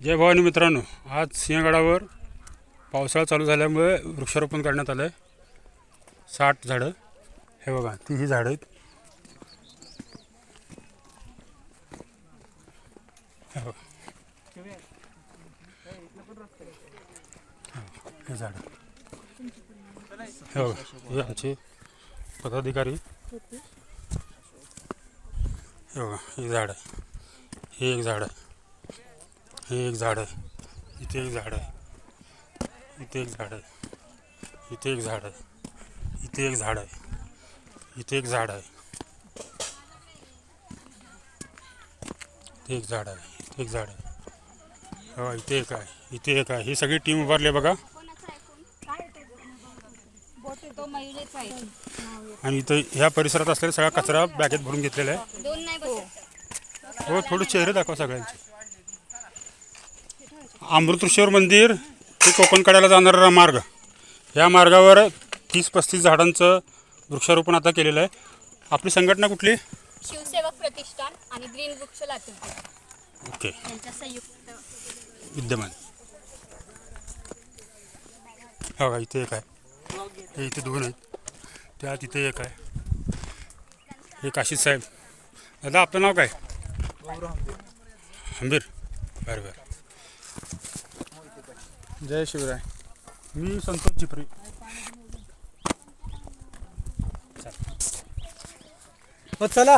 जय भवानी मित्रांनो आज सिंहगडावर पावसाळा चालू झाल्यामुळे वृक्षारोपण करण्यात आलं आहे साठ झाडं हे बघा ती ही झाडं आहेत. हे हे झाडं. हे बघा हे आमचे पदाधिकारी. हे बघा हे झाड आहे हे एक झाड. आहे हे एक झाड आहे इथे एक झाड आहे इथे एक झाड आहे इथे एक झाड आहे इथे एक झाड आहे इथे एक झाड आहे इथे एक झाड आहे इथे एक झाड आहे हो इथे एक आहे इथे एक आहे ही सगळी टीम उभारली आहे बघा आणि इथं ह्या परिसरात असलेला सगळा कचरा बॅगेत भरून घेतलेला आहे हो थोडे चेहरे दाखवा सगळ्यांचे अमृतेश्वर मंदिर ते कोकणकड्याला जाणारा मार्ग. या मार्गावर तीस पस्तीस झाडांचं वृक्षारोपण आता केलेलं आहे. आपली संघटना कुठली? शिवसेवक प्रतिष्ठान आणि ग्रीन वृक्ष लातूर. ओके. विद्यमान. हो का इथे एक आहे. हे इथे दोन आहेत. त्यात इथे एक आहे. हे काशीद साहेब. दादा आपलं नाव काय? हंबीर बरं बरं. जय शिवराय. मी संतोष जिपरी हो चला.